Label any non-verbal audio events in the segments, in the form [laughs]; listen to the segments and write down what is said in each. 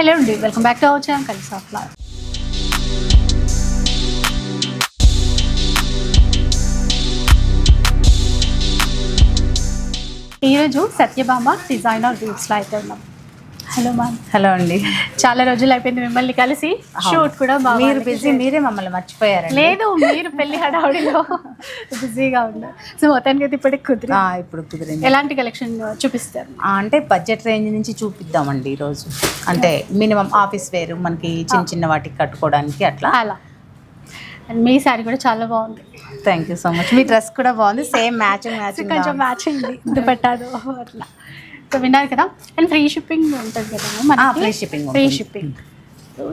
Hello అండి welcome back to our channel కలిసి of life ఈరోజు సత్యభామ డిజైనర్ రూట్స్లో అయితే ఉన్నాం. హలో మ్యామ్ హలో అండి. చాలా రోజులు అయిపోయింది మిమ్మల్ని కలిసి. షూట్ కూడా బాగా మీరు బిజీ మీరే మమ్మల్ని మర్చిపోయారండి. లేదు మీరు పెళ్ళి హడావుడిలో [laughs] బిజీగా ఉన్నారు సో మొత్తానికి అయితే ఇప్పటికి కుదిరి ఇప్పుడు కుదిరింది. ఎలాంటి కలెక్షన్ చూపిస్తారు? అంటే బడ్జెట్ రేంజ్ నుంచి చూపిద్దామండి ఈరోజు అంటే మినిమం ఆఫీస్ వేరు మనకి చిన్న చిన్న వాటికి కట్టుకోవడానికి అట్లా. అలా. అండ్ మీ శారీ కూడా చాలా బాగుంది. థ్యాంక్ యూ సో మచ్ మీ డ్రెస్ కూడా బాగుంది. సేమ్ మ్యాచింగ్ మ్యాచింగ్ కొంచెం మ్యాచ్ అయింది ఇది పెట్టాదు అట్లా. సో విన్నారు కదా. అండ్ ఫ్రీ షిప్పింగ్ ఉంటుంది కదా మనకి. Free shipping free shipping.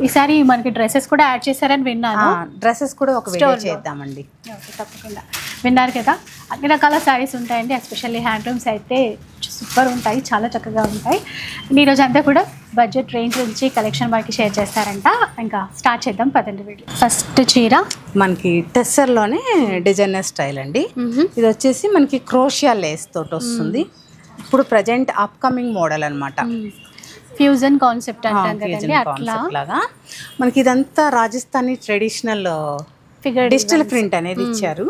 ఈసారి మనకి డ్రెస్సెస్ కూడా యాడ్ చేశారని విన్నాను. డ్రెస్సెస్ కూడా ఒక వీడియో లో. చేద్దామండి. ఓకే, తప్పకుండా. విన్నారు కదా. అన్ని రకాల శారీస్ ఉంటాయండి ఎస్పెషల్లీ హ్యాండ్లూమ్స్ అయితే సూపర్ ఉంటాయి చాలా చక్కగా ఉంటాయి. ఈరోజు అంతా కూడా బడ్జెట్ రేంజ్ నుంచి కలెక్షన్ మనకి షేర్ చేస్తారంట. ఇంకా స్టార్ట్ చేద్దాం పదండి వీడియో. ఫస్ట్ చీర. మనకి టెస్సర్లోనే డిజైనర్ స్టైల్ అండి. ఇది వచ్చేసి మనకి క్రోషియా లేస్ తోటి వస్తుంది. ఇప్పుడు ప్రజెంట్ అప్కమింగ్ మోడల్ అనమాట ఫ్యూజన్ కాన్సెప్ట్ అంటాం కదండి అట్లా. లాగా. మనకి ఇదంతా Rajasthani traditional figure digital print అనేది ఇచ్చారు.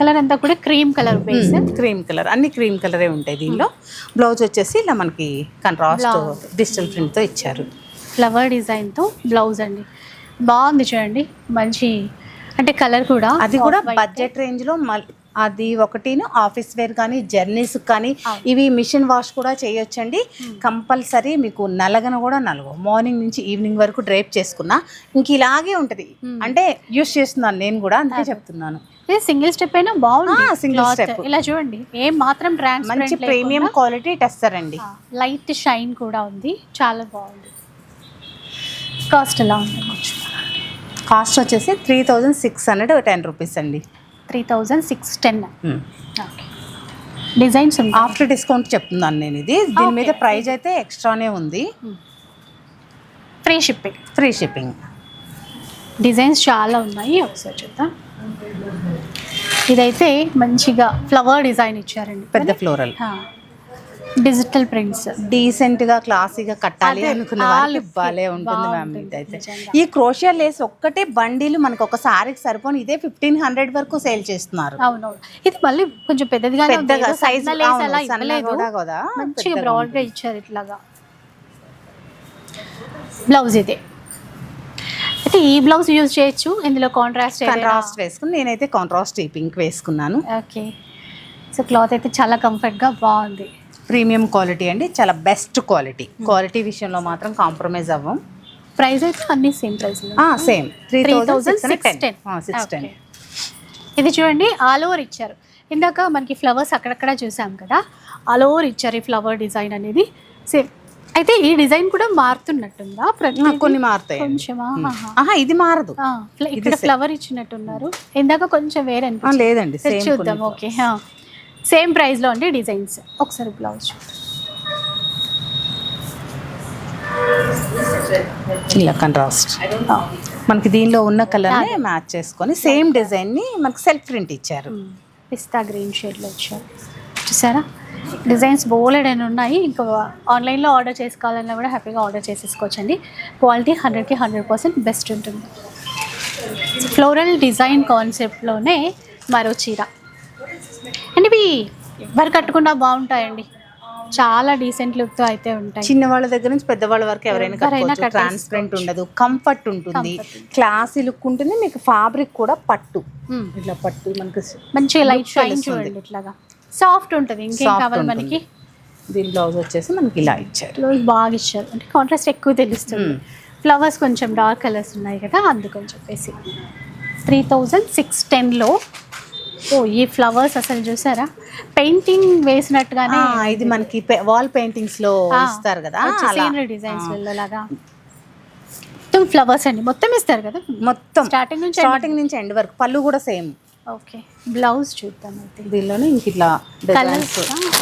కలర్ అంతా కూడా cream colour base cream colour అన్ని క్రీమ్ కలరే ఉంటాయి దీనిలో. బ్లౌజ్ వచ్చేసి ఇలా మనకి కంట్రాస్ట్ డిజిటల్ ప్రింట్తో ఇచ్చారు. ఫ్లవర్ డిజైన్తో బ్లౌజ్ అండి. బాగుంది చూడండి. మంచి అంటే కలర్ కూడా అది కూడా బడ్జెట్ రేంజ్లో మల్ అది ఒకటిను ఆఫీస్ వేర్ కానీ జర్నీస్ కానీ ఇవి మిషన్ వాష్ కూడా చేయొచ్చండి. కంపల్సరీ మీకు నలగన కూడా నలగవు. మార్నింగ్ నుంచి ఈవినింగ్ వరకు డ్రైప్ చేసుకున్నా ఇంక ఇలాగే ఉంటుంది. అంటే యూస్ చేస్తున్నాను నేను కూడా అందుకే చెప్తున్నాను. ఇది సింగిల్ స్టెప్ అయినా బాగుంది. Cloth. step. ఇలా చూడండి. ఏం మాత్రం మంచి ప్రీమియం క్వాలిటీ టెస్టర్ అండి లైట్ షైన్ కూడా ఉంది. చాలా బాగుంది. కాస్ట్ ఎలా ఉంది? కాస్ట్ వచ్చేసి three thousand six hundred ten rupees అండి. Three thousand six ten. Okay designs after discount చెప్తున్నాను నేను ఇది. దీని మీద ప్రైస్ అయితే ఎక్స్ట్రానే ఉంది. Free shipping free shipping designs చాలా ఉన్నాయి. ఒకసారి చూద్దాం. ఇదైతే మంచిగా ఫ్లవర్ డిజైన్ ఇచ్చారండి. పెద్ద ఫ్లోరల్ డిజిటల్ ప్రింట్స్ డీసెంట్గా క్లాసీగా కట్టాలి అనుకున్న భలే ఉంటుంది మ్యామ్ ఇదైతే. ఈ క్రోషియా లేస్ ఒక్కటే బండిలు మనకు ఒక సారీకి సరిపోని ఇదే ఫిఫ్టీన్ హండ్రెడ్ వరకు సేల్ చేస్తున్నారు. అవునవును. ఇది మళ్ళీ కొంచెం పెద్దదిగా పెద్దగా సైజ్ కదా మంచిగా ఇచ్చారు ఇట్లాగా. బ్లౌజ్ ఇది. అయితే ఈ బ్లౌజ్ యూజ్ చేయొచ్చు. ఇందులో కాంట్రాస్ట్ కాంట్రాస్ట్ వేసుకుని నేనైతే కాంట్రాస్ట్ పింక్ వేసుకున్నాను. ఓకే సో క్లాత్ అయితే చాలా కంఫర్ట్గా బాగుంది. ప్రీమియం క్వాలిటీ అండి చాలా బెస్ట్ క్వాలిటీ. క్వాలిటీ విషయంలో మాత్రం కాంప్రమైజ్ అవ్వం. ప్రైస్ అయితే అన్ని same price same. Three thousand six ten. Six ten. ఇది చూడండి ఆల్ ఓవర్ ఇచ్చారు. ఇందాక మనకి ఫ్లవర్స్ అక్కడక్కడ చూసాం కదా ఆల్ ఓవర్ ఇచ్చారు ఈ ఫ్లవర్ డిజైన్ అనేది. సేమ్. అయితే ఈ డిజైన్ కూడా మారుతున్నట్టుందా? కొన్ని మారుతాయి కొంచెమా? ఇది మారదు. ఇక్కడ ఫ్లవర్ ఇచ్చినట్టున్నారు. ఇందాక కొంచెం వేరే లేదండి చూద్దాం. ఓకే సేమ్ ప్రైస్లో అండి డిజైన్స్. ఒకసారి బ్లౌజ్ ఇలా కంట్రాస్ట్ మనకి దీనిలో ఉన్న కలర్ని మ్యాచ్ చేసుకొని సేమ్ డిజైన్ని మనకి సెల్ఫ్ ప్రింట్ ఇచ్చారు. పిస్తా గ్రీన్ షేడ్లో ఇచ్చారు. చూసారా? డిజైన్స్ బోలెడ్ అని ఉన్నాయి. ఇంకా ఆన్లైన్లో ఆర్డర్ చేసుకోవాలన్నా కూడా హ్యాపీగా ఆర్డర్ చేసేసుకోవచ్చండి. క్వాలిటీ హండ్రెడ్కి హండ్రెడ్ పర్సెంట్ బెస్ట్ ఉంటుంది. ఫ్లోరల్ డిజైన్ కాన్సెప్ట్లోనే మరో చీర. అండ్ ఇవి ఎవరు కట్టుకున్నా బాగుంటాయండి. చాలా డీసెంట్ లుక్తో అయితే ఉంటాయి. చిన్న వాళ్ళ దగ్గర నుంచి పెద్దవాళ్ళ వరకు ఎవరైనా కట్టుకోవచ్చు. ట్రాన్స్పరెంట్ ఉండదు కంఫర్ట్ ఉంటుంది. క్లాసీ లుక్ ఉంటుంది మీకు ఫ్యాబ్రిక్ కూడా పట్టు. మ్మ్. ఇట్లా పట్టు మనకి మంచిగా లైట్ షైన్. చూడండి ఇట్లాగా. సాఫ్ట్ ఉంటుంది ఇంకేం కావాలి. మనకి? దీని బ్లౌజ్ వచ్చేసి మనకి ఇలా ఇచ్చారు. క్లోజ్ బాగా ఇచ్చారు. అంటే కాంట్రాస్ట్ ఎక్కువ తెలుస్తుంది. ఫ్లవర్స్ కొంచెం డార్క్ కలర్స్ ఉన్నాయి కదా అందుకని చెప్పేసి. త్రీ థౌజండ్ సిక్స్ టెన్లో ఓ ఈ ఫ్లవర్స్ అసలు చూసారా? పెయింటింగ్ వేసినట్టుగానే ఇది మనకి వాల్ పెయింటింగ్స్లో ఇస్తారు కదా సీనరీ డిజైన్స్ లాగా మొత్తం ఫ్లవర్స్ అండి. మొత్తం ఇస్తారు కదా? మొత్తం. స్టార్టింగ్ నుంచి స్టార్టింగ్ నుంచి ఎండ్ వరకు. పళ్ళు కూడా సేమ్ ఓకే. బ్లౌజ్ చూద్దాం అయితే. దీనిలోనే ఇంక ఇట్లా డిజైన్స్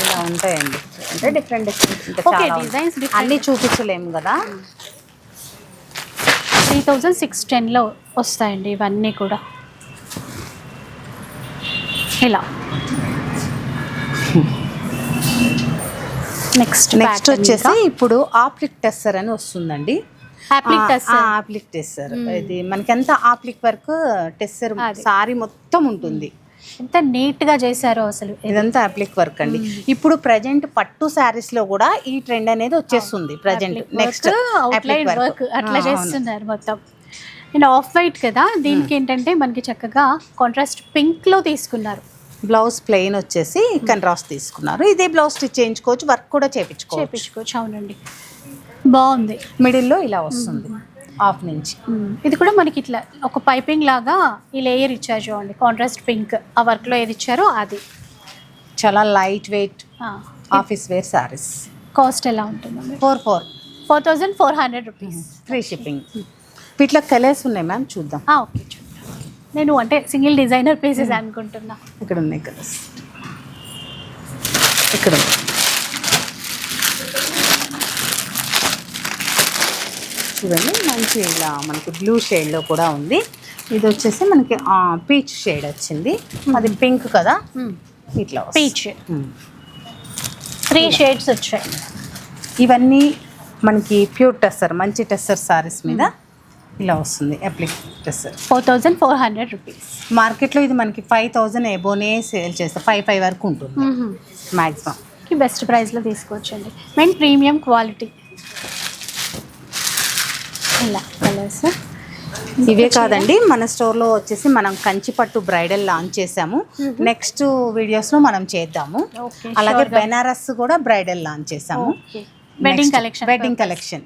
ఇలా ఉంటాయండి. అంటే డిఫరెంట్ డిఫరెంట్ ఓకే డిజైన్స్. అన్ని చూపించలేము కదా. త్రీ థౌజండ్ సిక్స్ టెన్లో వస్తాయండి ఇవన్నీ కూడా. ఇలా నెక్స్ట్ నెక్స్ట్ వచ్చేసి ఇప్పుడు ఆప్లిక్ టెస్సర్ అని వస్తుందండి. Applique tesser. ఆప్లిక్ టెస్సర్ ఇది మనకి ఆప్లిక్ వర్క్ టెస్సర్. సారీ మొత్తం ఉంటుంది. ఎంత నీట్గా చేశారో అసలు. ఇదంతా అప్లిక్ వర్క్ అండి. ఇప్పుడు ప్రజెంట్ పట్టు శారీస్లో కూడా ఈ ట్రెండ్ అనేది వచ్చేస్తుంది. ప్రజెంట్ నెక్స్ట్ వర్క్ అట్లా చేస్తున్నారు మొత్తం. అండ్ ఆఫ్ వైట్ కదా దీనికి ఏంటంటే మనకి చక్కగా కాంట్రాస్ట్ పింక్లో తీసుకున్నారు. బ్లౌజ్ ప్లెయిన్ వచ్చేసి కంట్రాస్ట్ తీసుకున్నారు. ఇదే బ్లౌజ్ స్టిచ్ చేయించుకోవచ్చు వర్క్ కూడా చేపించుకోవచ్చు చేపించుకోవచ్చు అవునండి. బాగుంది. మిడిల్లో ఇలా వస్తుంది ఆఫ్ నుంచి. ఇది కూడా మనకి ఇట్లా ఒక పైపింగ్ లాగా ఈ లేయర్ ఇచ్చారు చూడండి కాంట్రాస్ట్ పింక్ ఆ వర్క్లో ఏది ఇచ్చారో అది. చాలా light weight office wear sarees cost ఎలా ఉంటుందండి? Four four four thousand four hundred rupees free shipping వీటిలో కలర్స్ ఉన్నాయి మ్యామ్ చూద్దాం. ఓకే చూద్దాం. నేను అంటే సింగిల్ డిజైనర్ పీసెస్ అనుకుంటున్నా. ఇక్కడ ఉన్నాయి కలర్స్ ఇక్కడ ఉంది. చూడండి మంచి ఇలా మనకి బ్లూ షేడ్లో కూడా ఉంది. ఇది వచ్చేసి మనకి పీచ్ షేడ్ వచ్చింది. అది పింక్ కదా? ఇట్లా. Peach Hmm. త్రీ షేడ్స్ వచ్చాయి. ఇవన్నీ మనకి ప్యూర్ టెస్సర్ మంచి టెస్సర్ సారీస్ మీద ఇలా వస్తుంది applique texture four thousand four hundred rupees. మార్కెట్లో ఇది మనకి ఫైవ్ థౌజండ్ ఎబోనే సేల్ చేస్తారు ఫైవ్ ఫైవ్ వరకు ఉంటుంది. మ్యాక్సిమం బెస్ట్ ప్రైస్లో తీసుకోవచ్చండి. Main premium quality. ఇలా కలర్స్. ఇవే కాదండి మన స్టోర్లో వచ్చేసి మనం కంచిపట్టు బ్రైడల్ లాంచ్ చేసాము నెక్స్ట్ వీడియోస్లో మనం చేద్దాము. అలాగే బెనారస్ కూడా బ్రైడల్ లాంచ్ చేసాము వెడ్డింగ్ కలెక్షన్ వెడ్డింగ్ కలెక్షన్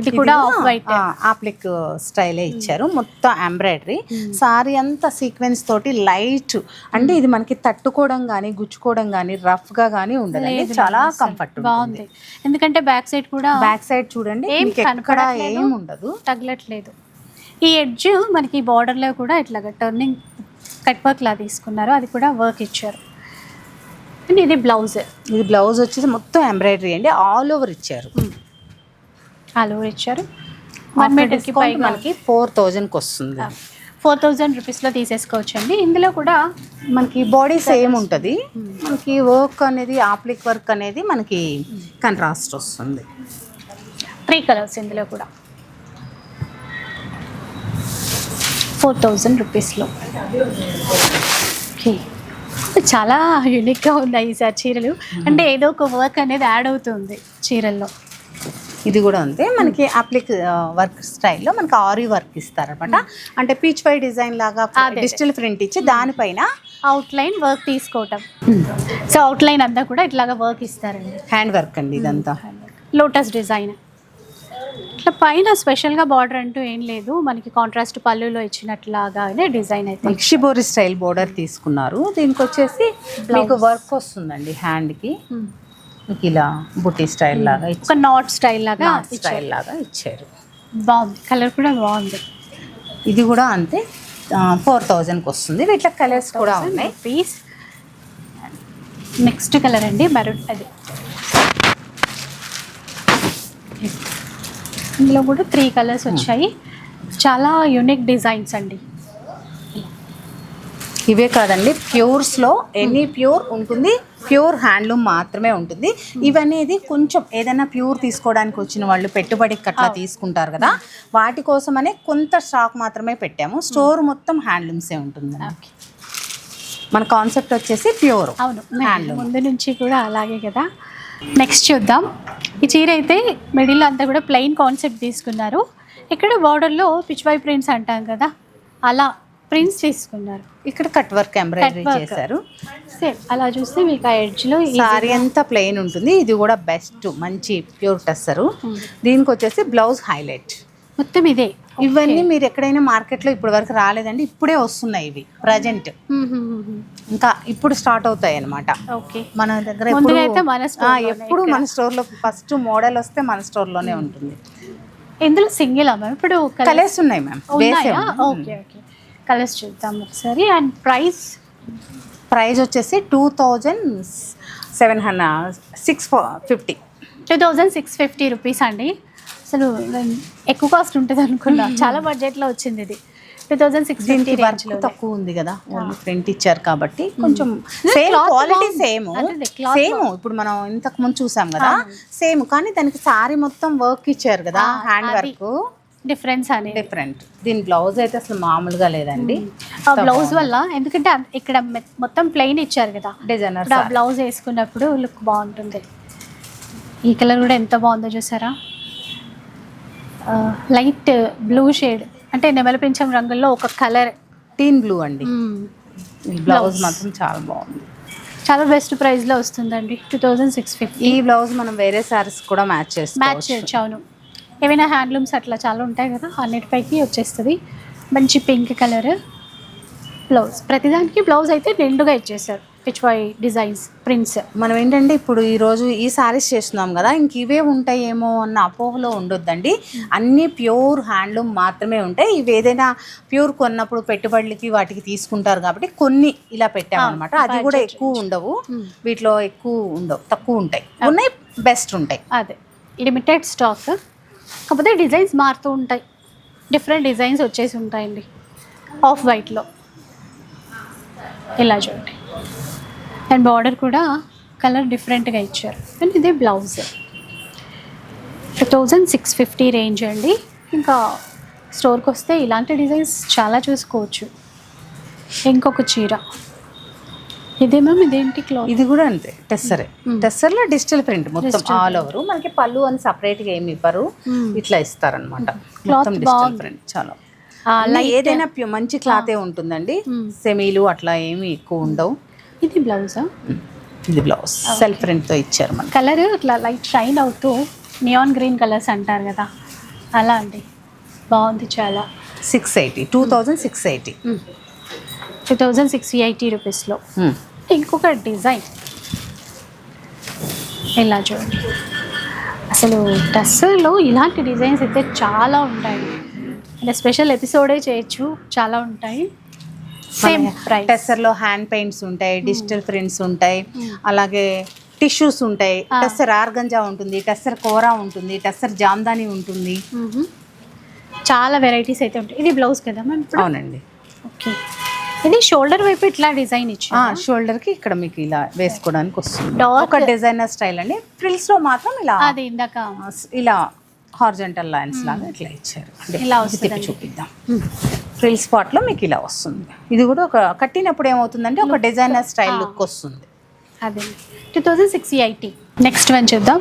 ఇది కూడా ఆఫ్ వైట్ ఆప్లిక్ స్టైలే ఇచ్చారు. మొత్తం ఎంబ్రాయిడరీ సారీ అంతా సీక్వెన్స్ తోటి లైట్ అంటే ఇది మనకి తట్టుకోవడం కానీ గుచ్చుకోవడం కానీ రఫ్గా కానీ ఉండదండి. చాలా కంఫర్ట్ బాగుంది. ఎందుకంటే బ్యాక్ సైడ్ కూడా బ్యాక్ సైడ్ చూడండి ఎక్కడ. ఏం ఉండదు. తగలట్లేదు. ఈ ఎడ్జ్ మనకి బార్డర్లో కూడా ఇట్లాగా టర్నింగ్ కట్ వర్క్ లా తీసుకున్నారు. అది కూడా వర్క్ ఇచ్చారు. అండ్ ఇది బ్లౌజ్ ఇది బ్లౌజ్ వచ్చేసి మొత్తం ఎంబ్రాయిడరీ అండి. ఆల్ ఓవర్ ఇచ్చారు. ఆల్ ఓవర్ ఇచ్చారు. వన్ మీటర్కి పైగా. మనకి ఫోర్ థౌజండ్కి వస్తుంది. ఫోర్ థౌజండ్ రూపీస్లో తీసేసుకోవచ్చు అండి ఇందులో కూడా మనకి బాడీ సేమ్ ఉంటుంది. మనకి వర్క్ అనేది ఆప్లిక్ వర్క్ అనేది మనకి కంట్రాస్ట్ వస్తుంది. త్రీ కలర్స్ ఇందులో కూడా. ఫోర్ థౌజండ్ రూపీస్లో ఓకే చాలా యూనిక్గా ఉన్నాయి ఈసారి చీరలు. అంటే ఏదో ఒక వర్క్ అనేది యాడ్ అవుతుంది చీరల్లో. ఇది కూడా అంతే మనకి అప్లిక్ వర్క్ స్టైల్లో మనకి ఆరి వర్క్ ఇస్తారనమాట అంటే పీచ్ పై డిజైన్ లాగా. డిజిటల్ ప్రింట్ ఇచ్చి దానిపైన అవుట్లైన్ వర్క్ తీసుకోవటం. సో అవుట్లైన్ అంతా కూడా ఇట్లాగా వర్క్ ఇస్తారండి. హ్యాండ్ వర్క్ అండి ఇదంతా. Lotus design. ఇట్లా పైన స్పెషల్గా బార్డర్ అంటూ ఏం లేదు. మనకి కాంట్రాస్ట్ పళ్ళులో ఇచ్చినట్లాగానే డిజైన్ అయితే మనకి షిబోరి స్టైల్ బోర్డర్ తీసుకున్నారు. దీనికి వచ్చేసి మీకు వర్క్ వస్తుందండి హ్యాండ్కి. Hmm. మీకు ఇలా బుట్టి స్టైల్ లాగా ఒక ఇచ్చారు. నాట్ స్టైల్ లాగా ఇచ్చారు. స్టైల్ లాగా ఇచ్చారు. బాగుంది. కలర్ కూడా బాగుంది. ఇది కూడా అంతే. ఫోర్ థౌజండ్కి వస్తుంది. వీటిలో కలర్స్ కూడా ఉన్నాయి. పీస్ నెక్స్ట్ కలర్ అండి మెరూన్ అది. ఇందులో కూడా త్రీ కలర్స్ వచ్చాయి. చాలా యూనిక్ డిజైన్స్ అండి. ఇవే కాదండి. ప్యూర్స్లో ఎనీ ప్యూర్ ఉంటుంది. ప్యూర్ హ్యాండ్లూమ్ మాత్రమే ఉంటుంది. ఇవనేది కొంచెం ఏదైనా ప్యూర్ తీసుకోవడానికి వచ్చిన వాళ్ళు పెట్టుబడికి అట్లా తీసుకుంటారు కదా వాటి కోసమనే కొంత స్టాక్ మాత్రమే పెట్టాము. స్టోర్ మొత్తం హ్యాండ్లూమ్సే ఉంటుంది మన కాన్సెప్ట్ వచ్చేసి ప్యూర్ అవును. Handloom. ముందు నుంచి కూడా అలాగే కదా. నెక్స్ట్ చూద్దాం. ఈ చీర అయితే మిడిల్ అంతా కూడా ప్లెయిన్ కాన్సెప్ట్ తీసుకున్నారు. ఇక్కడ బార్డర్లో పిచ్వై ప్రింట్స్ అంటాం కదా. అలా ప్రింట్స్ తీసుకున్నారు. ఇక్కడ కట్ వర్క్ ఎంబ్రాయిడరీ. చేశారు. సేమ్ అలా చూస్తే మీకు ఆ ఎడ్జ్లో సారీ అంతా ప్లెయిన్ ఉంటుంది. ఇది కూడా బెస్ట్ మంచి ప్యూర్ టెస్సరు. దీనికి వచ్చేసి బ్లౌజ్ హైలైట్ మొత్తం ఇదే. ఇవన్నీ మీరు ఎక్కడైనా మార్కెట్లో ఇప్పటి వరకు రాలేదండి. ఇప్పుడే వస్తున్నాయి ఇవి ప్రజెంట్ ఇంకా ఇప్పుడు స్టార్ట్ అవుతాయి అన్నమాట. ఓకే మన దగ్గర ఎప్పుడు- మన స్టోర్లో ఫస్ట్ మోడల్ వస్తే మన స్టోర్లోనే ఉంటుంది. ఇందులో సింగిల్ అమ్మ ఇప్పుడు కలర్స్ ఉన్నాయి మ్యామ్ ఉన్నాయా? ఓకే ఓకే కలర్స్ చూద్దాం ఒకసారి. అండ్ ప్రైస్ ప్రైస్ వచ్చేసి two thousand seven hundred six fifty two thousand six fifty rupees అండి. అసలు ఎక్కువ కాస్ట్ ఉంటుంది అనుకున్నా. చాలా బడ్జెట్లో వచ్చింది ఇది. టూ థౌజండ్ సిక్స్ ఫిఫ్టీ రేంజ్లో తక్కువ ఉంది కదా ఓన్లీ ప్రింట్ ఇచ్చారు కాబట్టి. కొంచెం సేమ్ క్వాలిటీ. సేమ్ సేమ్ ఇప్పుడు మనం ఇంతకు ముందు చూసాం కదా సేమ్ కానీ దానికి సారీ మొత్తం వర్క్ ఇచ్చారు కదా హ్యాండ్ అది. వర్క్ డిఫరెన్స్ అనేది. డిఫరెంట్ దీని బ్లౌజ్ అయితే అసలు మామూలుగా లేదండి. ఆ బ్లౌజ్ వల్ల ఎందుకంటే ఇక్కడ మొత్తం ప్లెయిన్ ఇచ్చారు కదా. డిజైనర్ ఆ బ్లౌజ్ వేసుకున్నప్పుడు లుక్ బాగుంటుంది. ఈ కలర్ కూడా ఎంత బాగుందో చూసారా? లైట్ బ్లూ షేడ్ అంటే నెమలిపించం రంగుల్లో ఒక కలర్ టీన్ బ్లూ అండి. బ్లౌజ్ మాత్రం చాలా బాగుంది. చాలా బెస్ట్ ప్రైస్లో వస్తుందండి. టూ థౌజండ్ సిక్స్ ఫిఫ్టీ ఈ బ్లౌజ్ మనం వేరే సారీస్ కూడా మ్యాచ్ మ్యాచ్ చేసుకోవచ్చు చేయొచ్చు అవును. ఏమైనా హ్యాండ్లూమ్స్ అట్లా చాలా ఉంటాయి కదా అన్నిటిపైకి వచ్చేస్తుంది. మంచి పింక్ కలర్ బ్లౌజ్. ప్రతిదానికి బ్లౌజ్ అయితే నిండుగా ఇచ్చేసారు పిచ్ వై డిజైన్స్ ప్రింట్స్. మనం ఏంటంటే ఇప్పుడు ఈ రోజు ఈ సారీస్ చేస్తున్నాం కదా ఇంక ఇవే ఉంటాయేమో అన్న అపోహలో ఉండొద్దండి. అన్నీ ప్యూర్ హ్యాండ్లూమ్ మాత్రమే ఉంటాయి. ఇవి ఏదైనా ప్యూర్ కొన్నప్పుడు పెట్టుబడులకి వాటికి తీసుకుంటారు కాబట్టి కొన్ని ఇలా పెట్టామన్నమాట అది కూడా ఎక్కువ ఉండవు. వీటిలో ఎక్కువ ఉండవు తక్కువ ఉంటాయి. ఉన్నాయి బెస్ట్ ఉంటాయి. అదే. లిమిటెడ్ స్టాక్ కాకపోతే డిజైన్స్ మారుతూ ఉంటాయి. డిఫరెంట్ డిజైన్స్ వచ్చేసి ఉంటాయండి. ఆఫ్ వైట్లో ఇలా చూడండి. అండ్ బార్డర్ కూడా కలర్ డిఫరెంట్గా ఇచ్చారు. అండ్ ఇదే blouse. Two thousand six fifty range అండి. ఇంకా స్టోర్కి వస్తే ఇలాంటి డిజైన్స్ చాలా చూసుకోవచ్చు. ఇంకొక చీర. ఇదే మ్యామ్ ఇదేంటి క్లాత్ ఇది కూడా అంతే టెస్సరే. టెస్సర్లో డిజిటల్ ప్రింట్ మొత్తం ఆల్ ఓవర్ మనకి పళ్ళు అని separate గా ఏమి ఇవ్వరు. ఇట్లా ఇస్తారనమాట మొత్తం డిజిటల్. ప్రింట్ చాలా. అన్నీ ఏదైనా మంచి క్లాతే ఉంటుందండి. సెమీలు అట్లా ఏమి ఎక్కువ ఉండవు. ఇది బ్లౌజా ఇది బ్లౌజ్ సెల్ఫ్ ప్రింట్తో ఇచ్చారు మనకి. కలర్ ఇట్లా లైట్ షైన్ అవుతూ నియాన్ గ్రీన్ కలర్స్ అంటారు కదా. అలా అండి. బాగుంది చాలా. Six eighty two thousand six eighty two thousand six eighty రూపీస్లో ఇంకొక డిజైన్. ఇలా చూడండి. అసలు డ్రెస్సులో ఇలాంటి డిజైన్స్ అయితే చాలా ఉంటాయి. అంటే స్పెషల్ ఎపిసోడే చేయొచ్చు చాలా ఉంటాయి. సేమ్ ప్రైస్ టెస్సర్లో హ్యాండ్ పెయింట్స్ ఉంటాయి డిజిటల్ ప్రింట్స్ ఉంటాయి అలాగే టిష్యూస్ ఉంటాయి. టెస్సర్ ఆర్గంజా ఉంటుంది టెస్సర్ కోరా ఉంటుంది టెస్సర్ జామ్దాని ఉంటుంది. చాలా వెరైటీస్ అయితే ఉంటాయి. ఇది బ్లౌజ్ కదా మ్యామ్ అవునండి. ఓకే ఇది షోల్డర్ వైపు ఇట్లా డిజైన్ ఇచ్చి షోల్డర్కి ఇక్కడ మీకు ఇలా వేసుకోవడానికి వస్తుంది. ఒక డిజైనర్ స్టైల్ అండి. ఫ్రిల్స్లో మాత్రం ఇలా అది ఇందాక ఇలా హార్జెంటల్ లైన్స్ లాగా ఇట్లా ఇచ్చారు. అంటే ఇలా తిప్పి. చూపిద్దాం. ఫ్రిల్ స్పాట్లో మీకు ఇలా వస్తుంది. ఇది కూడా ఒక కట్టినప్పుడు ఏమవుతుందంటే ఒక డిజైనర్ స్టైల్ లుక్ వస్తుంది. అదే. Two thousand six eighty next one చూద్దాం.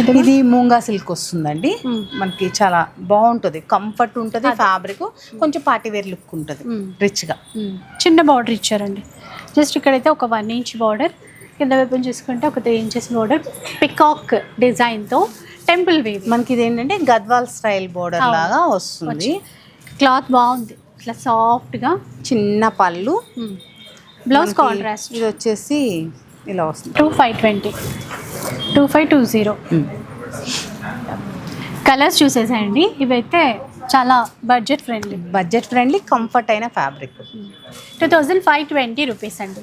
ఇది మూంగా సిల్క్ వస్తుందండి. మనకి చాలా బాగుంటుంది. కంఫర్ట్ ఉంటుంది ఫ్యాబ్రిక్ కొంచెం పార్టీ వేర్ లుక్ ఉంటుంది మ్మ్. రిచ్గా. మ్మ్. చిన్న బార్డర్ ఇచ్చారండి. జస్ట్ ఇక్కడైతే ఒక వన్ ఇంచ్ బార్డర్ కింద వైపు చూసుకుంటే ఒక త్రీ ఇంచెస్ బార్డర్ పికాక్ డిజైన్తో టెంపుల్ వేవ్ మనకి ఇది ఏంటంటే గద్వాల్ స్టైల్ బోర్డర్. లాగా వస్తుంది. క్లాత్ బాగుంది. ఇట్లా సాఫ్ట్గా చిన్న పళ్ళు. బ్లౌజ్ కాంట్రాస్ట్ ఇది వచ్చేసి ఇలా వస్తుంది. Two five twenty two five two zero colours చూసేసాయండి. ఇవైతే చాలా budget friendly budget friendly comfort అయిన fabric two thousand five twenty rupees అండి.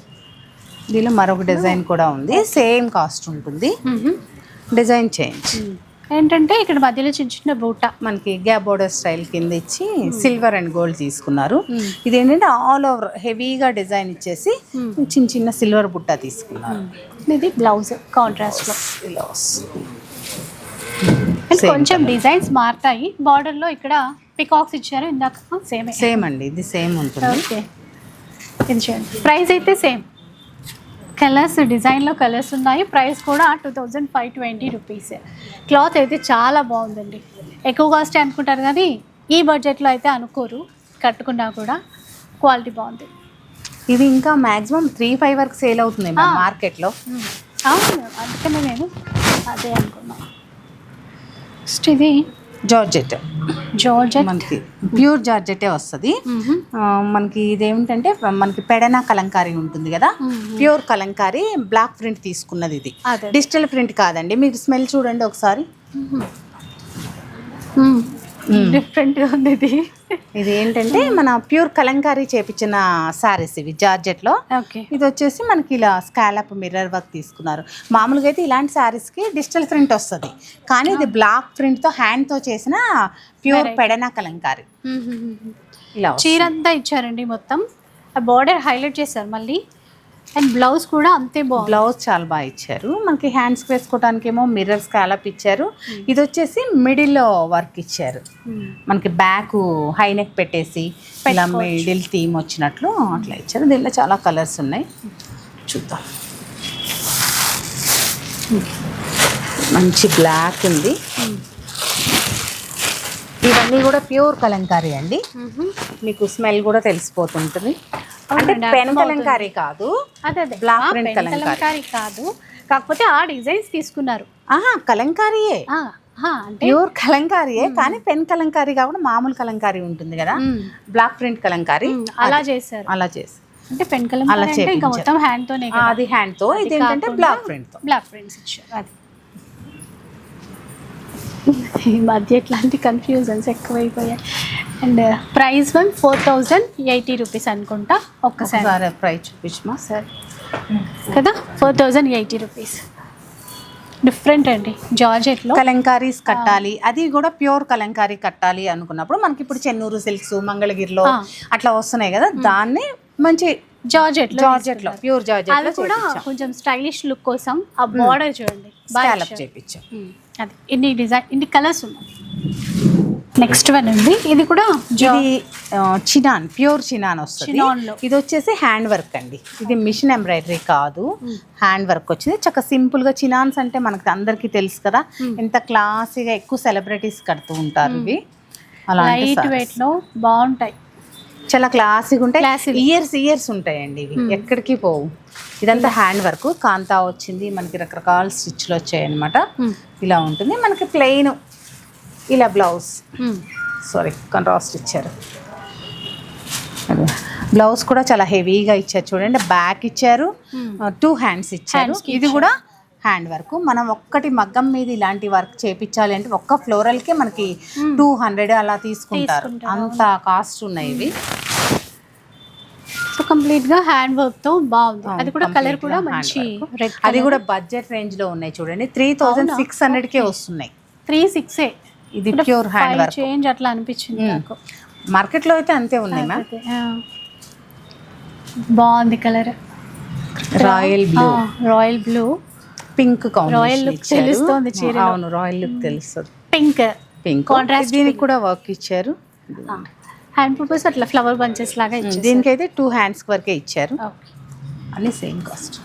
దీనిలో మరొక డిజైన్ కూడా ఉంది. సేమ్ కాస్ట్ ఉంటుంది. డిజైన్ చేంజ్ ఏంటంటే ఇక్కడ మధ్యలో చిన్న చిన్న బూట మనకి గ్యాప్ బోర్డర్ స్టైల్ కింద ఇచ్చి సిల్వర్ అండ్ గోల్డ్ తీసుకున్నారు. ఇది ఏంటంటే ఆల్ ఓవర్ హెవీగా డిజైన్ ఇచ్చేసి చిన్న చిన్న సిల్వర్ బుట్ట తీసుకున్నారు. ఇది బ్లౌజ్ కాంట్రాస్ట్లో Same కొంచెం డిజైన్స్ మారుతాయి. బార్డర్లో ఇక్కడ పికాక్స్ ఇచ్చారు ఇందాక సేమే సేమ్ అండి ఇది సేమ్ ఉంటుంది. ఓకే ప్రైస్ అయితే సేమ్ కలర్స్ డిజైన్లో కలర్స్ ఉన్నాయి. ప్రైస్ కూడా two thousand five twenty rupees. Cloth అయితే చాలా బాగుందండి. ఎక్కువ కాస్ట్ అనుకుంటారు కానీ ఈ బడ్జెట్లో అయితే అనుకోరు. కట్టుకున్నా కూడా క్వాలిటీ బాగుంది. ఇది ఇంకా మాక్సిమం త్రీ ఫైవ్ వరకు సేల్ అవుతుంది. మార్కెట్లో. అవును. అందుకనే నేను అదే అనుకున్నా. నెక్స్ట్ ఇది. జార్జెట్. జార్జెట్? మనకి ప్యూర్ జార్జెటే వస్తుంది. మనకి ఇదేమిటంటే మనకి పెడన కలంకారీ ఉంటుంది కదా? ప్యూర్ కలంకారీ బ్లాక్ ప్రింట్ తీసుకున్నది ఇది. డిజిటల్ ప్రింట్ కాదండి. మీరు స్మెల్ చూడండి ఒకసారి. డిఫరెంట్గా ఉంది ఇది ఇది ఏంటంటే మన ప్యూర్ కలంకారీ చేపించిన సారీస్ ఇవి జార్జెట్లో. ఓకే ఇది వచ్చేసి మనకి ఇలా స్కాలప్ మిర్రర్ వర్క్ తీసుకున్నారు. మామూలుగా అయితే ఇలాంటి శారీస్కి డిజిటల్ ప్రింట్ వస్తుంది. కానీ ఇది బ్లాక్ ప్రింట్తో హ్యాండ్తో చేసిన ప్యూర్. పెడన కలంకారీ. ఇలా వస్తుంది. చీర అంతా ఇచ్చారండి మొత్తం. ఆ బార్డర్ హైలైట్ చేశారు మళ్ళీ. అండ్ బ్లౌజ్ కూడా అంతే బాగుంది. బ్లౌజ్ చాలా బాగా ఇచ్చారు. మనకి హ్యాండ్స్ వేసుకోవడానికి ఏమో మిర్రర్ స్కాలప్ ఇచ్చారు. ఇది వచ్చేసి మిడిల్లో వర్క్ ఇచ్చారు. Hmm. మనకి బ్యాక్ హై నెక్ పెట్టేసి ఇలా. మిడిల్ థీమ్ వచ్చినట్లు అట్లా ఇచ్చారు. దీనిలో చాలా కలర్స్ ఉన్నాయి. చూద్దాం. మంచి బ్లాక్ ఉంది. ఇవన్నీ కూడా ప్యూర్ కలంకారీ అండి. మీకు స్మెల్ కూడా తెలిసిపోతుంటుంది. అంటే పెన్. కలంకారీ కాదు అదే print పెన్ కలంకారీ. కాదు. కాకపోతే ఆ డిజైన్స్ తీసుకున్నారు. ఆహా కలంకారీయే. ప్యూర్ కలంకారీయే కానీ పెన్ కలంకారీ కాకుండా మామూలు కలంకారీ ఉంటుంది కదా. Block print Kalamkari. అలా చేశారు. అలా చేసి. అంటే పెన్ కలంకారీ అలా అంటే ఇంకా. మొత్తం హ్యాండ్ తోనే అది హ్యాండ్తో ఇది ఏంటంటే బ్లాక్ ప్రింట్ బ్లాక్ ప్రింట్స్ ఇచ్చారు. అది. ఈ మధ్య ఇట్లాంటి కన్ఫ్యూజన్స్ ఎక్కువైపోయాయి. And price one four thousand eighty rupees అనుకుంటా ఒక్కసారి. ప్రైస్ చూపించమా సరే కదా? Four thousand eighty rupees different అండి. జార్జెట్లో కలంకారీస్ కట్టాలి. అది కూడా ప్యూర్ కలంకారీ కట్టాలి అనుకున్నప్పుడు మనకి ఇప్పుడు చెన్నూరు సిల్క్స్ మంగళగిరిలో. అట్లా వస్తున్నాయి కదా దాన్ని మంచి జార్జెట్లో జార్జెట్లో ప్యూర్ జార్జెట్ కూడా కొంచెం స్టైలిష్ లుక్ కోసం ఆ బార్డర్ చూడండి. చేపించాం. అది. ఇన్ని డిజైన్ ఇన్ని కలర్స్ ఉన్నాయి? నెక్స్ట్ వన్ ఉంది. ఇది కూడా ఇది చినాన్ ప్యూర్ చినాన్ వస్తుంది. ఇది వచ్చేసి హ్యాండ్ వర్క్ అండి. ఇది మిషన్ ఎంబ్రాయిడరీ కాదు. హ్యాండ్ వర్క్ వచ్చింది. చక్కగా సింపుల్గా చినాన్స్ అంటే మనకి అందరికీ తెలుసు కదా. ఎంత క్లాసీగా ఎక్కువ సెలబ్రిటీస్ కడుతూ ఉంటారు ఇవి. లైట్. వెయిట్లో బాగుంటాయి. చాలా క్లాసిక్ ఉంటాయి. ఇయర్స్ ఇయర్స్ ఉంటాయండి ఇవి. ఎక్కడికి పోవు. ఇదంతా హ్యాండ్ వర్క్ కాంతా వచ్చింది మనకి రకరకాల స్టిచ్లు వచ్చాయి అనమాట Hmm. ఇలా ఉంటుంది. మనకి ప్లెయిన్ ఇలా బ్లౌజ్ సారీ కాంట్రాస్ట్ ఇచ్చారు బ్లౌజ్ కూడా చాలా హెవీగా ఇచ్చారు చూడండి. బ్యాక్ ఇచ్చారు. Hmm. టూ హ్యాండ్స్ ఇచ్చారు. ఇది కూడా హ్యాండ్ వర్క్ మనం ఒక్కటి మగ్గం మీద ఇలాంటి వర్క్ చేపించాలి అంటే ఒక్క ఫ్లోరల్కే మనకి టూ హండ్రెడ్ అలా తీసుకుంటారు, అంత కాస్ట్ ఉన్నాయి ఇవి. సో కంప్లీట్గా హ్యాండ్ వర్క్తో బాగుంది అది కూడా కలర్ కూడా మంచి. రెడ్ అది కూడా బడ్జెట్ రేంజ్లో ఉన్నాయి చూడండి. త్రీ అవునా? సిక్స్ హండ్రెడ్ కే వస్తున్నాయి. Three six. ఇది ప్యూర్ హ్యాండ్ వర్క్ చేంజ్ అట్లా అనిపించింది నాకు. మార్కెట్లో అయితే అంతే ఉన్నాయి మ్యామ్. బాగుంది colour. Royal blue. Royal blue. Pink look ఇచ్చారు. తెలుస్తోంది చీరలో. అవును రాయల్ లుక్ తెలుస్తుంది. పింక్. పింక్. Contrast దీనికి కూడా వర్క్ ఇచ్చారు. హ్యాండ్ పర్పస్ అట్లా ఫ్లవర్ బంచెస్ లాగా ఇచ్చేసారు. దీనికైతే టూ హ్యాండ్స్ వరకే ఇచ్చారు. ఓకే అన్ని same cost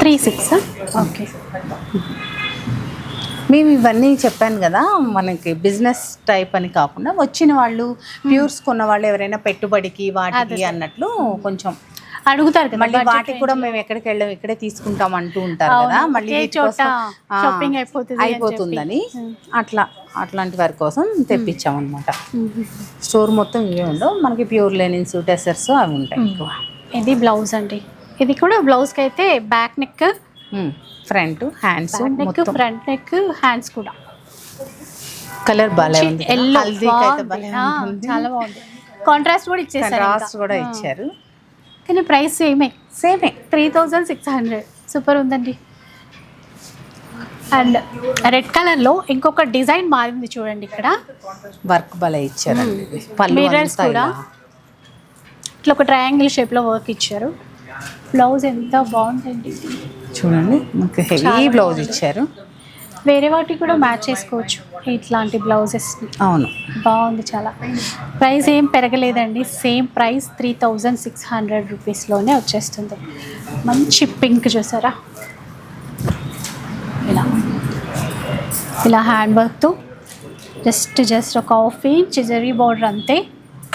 three six okay మేము ఇవన్నీ చెప్పాను కదా మనకి బిజినెస్ టైప్ అని కాకుండా వచ్చిన వాళ్ళు ప్యూర్స్ కొన్న వాళ్ళు ఎవరైనా పెట్టుబడికి వాటికి అన్నట్లు కొంచెం అడుగుతారు కదా మళ్ళీ వాటికి కూడా. మేము ఎక్కడికి వెళ్ళాం ఇక్కడే తీసుకుంటాం అంటూ ఉంటారు కదా మళ్ళీ shopping అయిపోతుంది అయిపోతుందని. అట్లా అట్లాంటి వారి కోసం తెప్పించాం అనమాట. స్టోర్ మొత్తం ఇవే ఉండవు మనకి ప్యూర్ లెనిన్స్ టెసర్స్ అవి ఉంటాయి ఎక్కువ ఇది బ్లౌజ్ అండి ఇది కూడా బ్లౌజ్కి అయితే back neck front hands back neck front neck hands కూడా కలర్ కదా. ఎల్లో చాలా బాగుంది కాంట్రాస్ట్ కూడా ఇచ్చేసారు కాంట్రాస్ట్. కూడా. ఇచ్చారు కానీ ప్రైస్ సేమే. సేమే. Three thousand six hundred. Super ఉందండి. అండ్ రెడ్ కలర్లో ఇంకొక డిజైన్ మారింది చూడండి ఇక్కడ. వర్క్ భలే ఇచ్చారండి. ఇది. పళ్ళు అంతా కూడా. ఇలా. ఇట్లా ఒక ట్రయాంగిల్ షేప్లో వర్క్ ఇచ్చారు. బ్లౌజ్ ఎంత బాగుందండి చూడండి మనకి హెవీ బ్లౌజ్. ఇచ్చారు. వేరే వాటికి కూడా మ్యాచ్ చేసుకోవచ్చు. ఇట్లాంటి బ్లౌజెస్. అవును. బాగుంది చాలా. ప్రైస్ ఏం పెరగలేదండి. Same price three thousand six hundred రూపీస్లోనే వచ్చేస్తుంది. మంచి పింక్ చూసారా? ఇలా. ఇలా హ్యాండ్ వర్క్తో జస్ట్ జస్ట్ ఒక హాఫ్ ఇంచ్ జరీ బార్డర్ అంతే.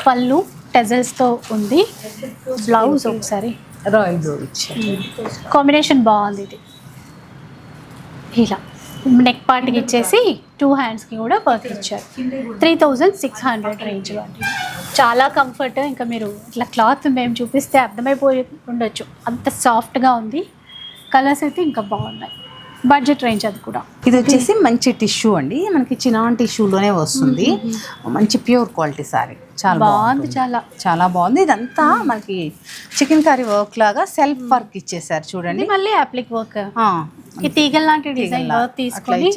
పళ్ళు టెజల్స్తో ఉంది. బ్లౌజ్ ఒకసారి. రాయల్ బ్లూ కాంబినేషన్ బాగుంది ఇది. ఇలా. నెక్ పార్ట్కి ఇచ్చేసి టూ హ్యాండ్స్కి కూడా వర్క్ ఇచ్చారు. త్రీ థౌజండ్ సిక్స్ హండ్రెడ్ రేంజ్లో అండి. చాలా కంఫర్ట్ ఇంకా మీరు ఇట్లా క్లాత్ మేము చూపిస్తే అర్థమైపోయి ఉండొచ్చు. అంత సాఫ్ట్గా ఉంది. కలర్స్ అయితే ఇంకా బాగున్నాయి. బడ్జెట్ రేంజ్ అది కూడా. ఇది వచ్చేసి మంచి టిష్యూ అండి. మనకి చిన్న టిష్యూలోనే వస్తుంది. మంచి ప్యూర్ క్వాలిటీ సారీ. చాలా బాగుంది చాలా. చాలా బాగుంది. ఇదంతా మనకి చికెన్ కర్రీ వర్క్ లాగా సెల్ఫ్ వర్క్ ఇచ్చేసారు చూడండి. మళ్ళీ అప్లిక్ వర్క్. తీగల లాంటి డిజైన్ తీసుకొని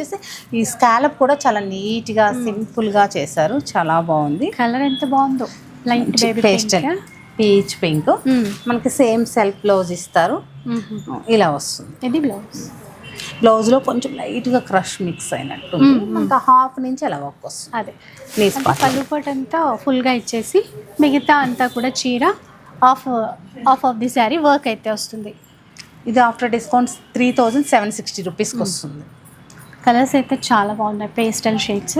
ఈ స్కాలప్ కూడా చాలా నీట్గా సింపుల్గా చేశారు. చాలా బాగుంది. కలర్ ఎంత బాగుందో. Light pastel peach pink. మనకి సేమ్ సెల్ఫ్ బ్లౌజ్ ఇస్తారు. ఇలా వస్తుంది. ఇది బ్లౌజ్. బ్లౌజ్లో కొంచెం లైట్గా క్రష్ మిక్స్ అయినట్టు మనకి హాఫ్ నుంచి అలా వర్క్ వస్తుంది. అదే. పళ్ళు పాటు అంతా ఫుల్గా ఇచ్చేసి మిగతా అంతా కూడా చీర off off off the sari work అయితే వస్తుంది. ఇది after discounts three thousand seven sixty రూపీస్కి వస్తుంది. కలర్స్ అయితే చాలా బాగున్నాయి. పేస్టల్ షేడ్స్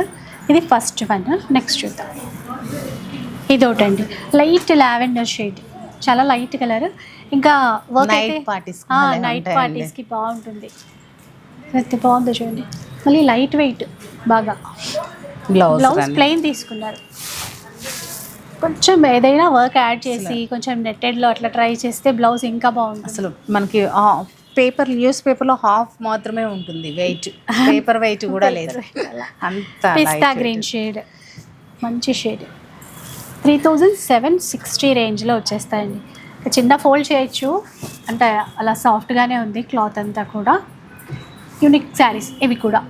ఇది ఫస్ట్ వన్ నెక్స్ట్ చూద్దాం. ఇది ఒకటండి లైట్ లావెండర్ షేడ్ చాలా లైట్ కలర్ ఇంకా వర్క్ ఆ, భలే నైట్. పార్టీస్కి బాగుంటుంది. ఎంత బాగుందో చూడండి. మళ్ళీ లైట్ వెయిట్ బాగా. బ్లౌజ్ బ్లౌజ్ ప్లెయిన్ తీసుకున్నారు. కొంచెం ఏదైనా వర్క్ యాడ్ చేసి కొంచెం నెట్టెడ్లో అట్లా ట్రై చేస్తే బ్లౌజ్ ఇంకా బాగుంటుంది. అసలు మనకి పేపర్ న్యూస్ పేపర్లో హాఫ్ మాత్రమే ఉంటుంది వెయిట్ పేపర్ వెయిట్ కూడా లేదు. అంత పిస్తా గ్రీన్ షేడ్ మంచి shade three thousand seven sixty రేంజ్లో వచ్చేస్తాయండి. చిన్న ఫోల్డ్ చేయొచ్చు. అంటే అలా సాఫ్ట్గానే ఉంది క్లాత్ అంతా కూడా. యూనిక్ శారీస్ ఇవి కూడా.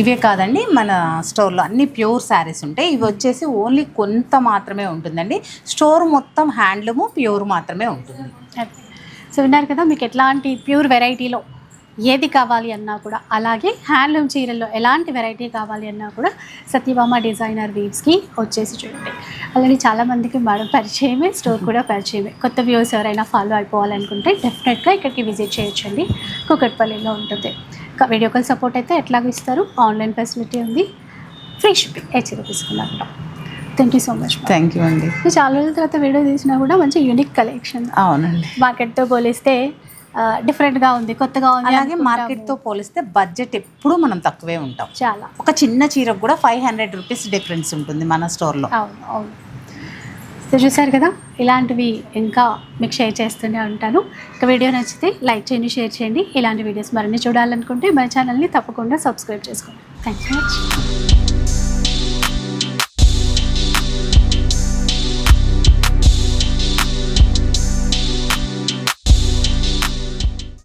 ఇవే కాదండి మన స్టోర్లో అన్ని ప్యూర్ శారీస్ ఉంటాయి. ఇవి వచ్చేసి ఓన్లీ కొంత మాత్రమే ఉంటుందండి. స్టోర్ మొత్తం హ్యాండ్లూము ప్యూర్ మాత్రమే ఉంటుంది. సో విన్నారు కదా మీకు ఎట్లాంటి ప్యూర్ వెరైటీలో ఏది కావాలి అన్నా కూడా అలాగే హ్యాండ్లూమ్ చీరల్లో ఎలాంటి వెరైటీ కావాలి అన్నా కూడా సత్యభామ డిజైనర్ వీవ్స్కి వచ్చేసి చూడండి. అలాగే చాలామందికి మేడం పరిచయమే స్టోర్ కూడా పరిచయమే. కొత్త వ్యూస్ ఎవరైనా ఫాలో అయిపోవాలనుకుంటే డెఫినెట్గా ఇక్కడికి విజిట్ చేయొచ్చండి. కుకట్పల్లిలో ఉంటుంది. వీడియో కాల్ సపోర్ట్ అయితే ఎట్లాగో ఇస్తారు. ఆన్లైన్ ఫెసిలిటీ ఉంది. ఫ్రీ షిప్పింగ్ హెచ్ తీసుకున్నారు thank you so much thank you అండి. చాలా రోజుల తర్వాత వీడియో తీసినా కూడా మంచి యూనిక్ కలెక్షన్. అవునండి. మార్కెట్తో పోలిస్తే డిఫరెంట్గా ఉంది కొత్తగా ఉంది అలాగే. మార్కెట్తో పోలిస్తే బడ్జెట్ ఎప్పుడూ మనం తక్కువే ఉంటాం. చాలా. ఒక చిన్న చీరకు కూడా ఫైవ్ హండ్రెడ్ రూపీస్ డిఫరెన్స్ ఉంటుంది మన స్టోర్లో అవును అవును. సో చూసారు కదా ఇలాంటివి ఇంకా మీకు షేర్ చేస్తూనే ఉంటాను. ఇక వీడియో నచ్చితే లైక్ చేయండి షేర్ చేయండి. ఇలాంటి వీడియోస్ మరిన్ని చూడాలనుకుంటే మన ఛానల్ని తప్పకుండా సబ్స్క్రైబ్ చేసుకోండి. Thank you much